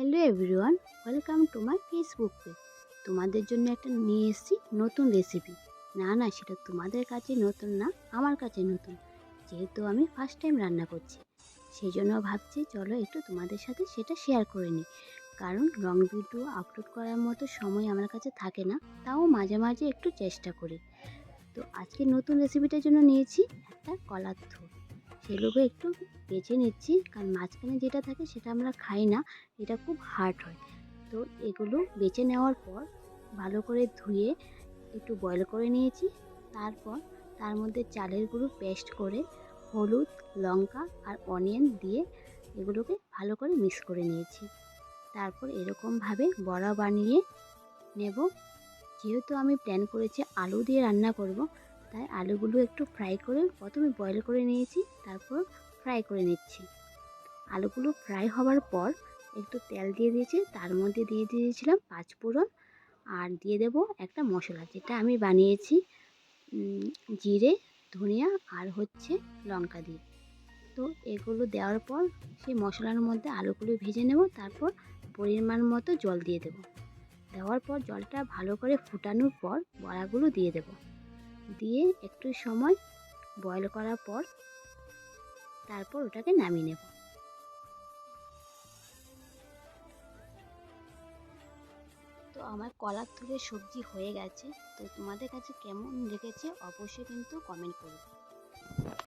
Hello everyone, welcome to my Facebook page. তোমাদের জন্য একটা নিয়ে এসেছি নতুন রেসিপি। না না, সেটা তোমাদের কাছে নতুন না, আমার কাছে নতুন। যেহেতু আমি ফার্স্ট টাইম রান্না করছি সেই জন্য ভাবছি চলো একটু তোমাদের সাথে সেটা শেয়ার করে নিই। কারণ লং ভিডিও আপলোড করার মতো সময় আমার কাছে থাকে না, তাও মাঝে মাঝে একটু চেষ্টা করি। তো আজকে নতুন রেসিপিটার জন্য নিয়েছি একটা কলার থুর সেগুলোকে একটু, বেছে নিচ্ছি। কারণ মাঝখানে যেটা থাকে সেটা আমরা খাই না, এটা খুব হার্ড হয়। তো এগুলো বেছে নেওয়ার পর ভালো করে ধুয়ে একটু বয়েল করে নিয়েছি। তারপর তার মধ্যে চালের গুঁড়ো পেস্ট করে হলুদ, লঙ্কা আর অনিয়ন দিয়ে এগুলোকে ভালো করে মিক্স করে নিয়েছি। তারপর এরকমভাবে বড়া বানিয়ে নেব। যেহেতু আমি প্ল্যান করেছি আলু দিয়ে রান্না করব তাই আলুগুলো একটু ফ্রাই করে প্রথমে বয়েল করে নিয়েছি, তারপর ফ্রাই করে নিচ্ছি। আলুগুলো ফ্রাই হওয়ার পর একটু তেল দিয়ে দিয়েছি, তার মধ্যে দিয়ে দিয়েছিলাম পাঁচফোড়ন আর দিয়ে দেব একটা মশলা, যেটা আমি বানিয়েছি জিরে, ধনিয়া আর হচ্ছে লঙ্কা দিয়ে। তো এগুলো দেওয়ার পর সেই মশলার মধ্যে আলুগুলো ভেজে নেব, তারপর পরিমাণ মতো জল দিয়ে দেব। দেওয়ার পর জলটা ভালো করে ফুটানোর পর বড়াগুলো দিয়ে দেব। দিয়ে একটু সময় বয়ল করার পর তারপর ওটাকে নামিয়ে নেব। তো আমার কলার থেকে সবজি হয়ে গেছে, তো তোমাদের কাছে কেমন লেগেছে অবশ্যই কিন্তু কমেন্ট করবে।